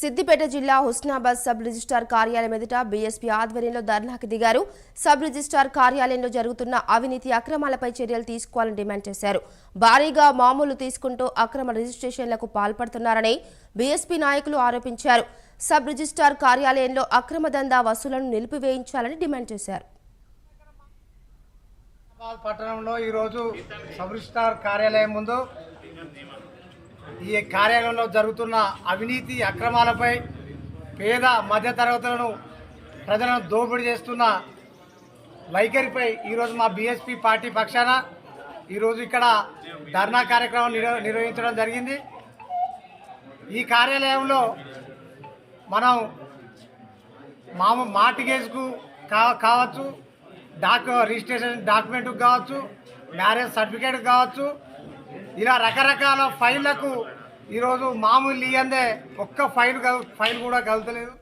సిద్దిపేట జిల్లా Husnabad sub registrar కార్యాలయం ఎదుట బీఎస్పీ ఆధ్వర్యంలో ధర్నాకు దిగారు. సబ్ రిజిస్ట్రార్ కార్యాలయంలో జరుగుతున్న అవినీతి అక్రమాలపై చర్యలు తీసుకోవాలని డిమాండ్ చేశారు. భారీగా మామూలు తీసుకుంటూ అక్రమ రిజిస్ట్రేషన్లకు పాల్పడుతున్నారని బీఎస్పీ నాయకులు ఆరోపించారు. సబ్ రిజిస్టార్ కార్యాలయంలో అక్రమ దందా వసూలను నిలిపివేయించాలని డిమాండ్ చేశారు. పట్టణంలో ఈరోజు సబ్ రిజిస్టార్ కార్యాలయం ముందు ఈ కార్యాలయంలో జరుగుతున్న అవినీతి అక్రమాలపై పేద మధ్యతరగతులను ప్రజలను దోపిడీ చేస్తున్న వైఖరిపై ఈరోజు మా బీఎస్పీ పార్టీ పక్షాన ఈరోజు ఇక్కడ ధర్నా కార్యక్రమం నిర్వహించడం జరిగింది. ఈ కార్యాలయంలో మనం మాము మార్టిగేజ్కు కా కావచ్చు డాక్ రిజిస్ట్రేషన్ డాక్యుమెంట్కు కావచ్చు మ్యారేజ్ సర్టిఫికేట్ కావచ్చు ఇలా రకరకాల ఫైళ్ళకు ఈరోజు మామూలు ఇయ్యందే ఒక్క ఫైల్ కలు- ఫైల్ కూడా కలుతలేదు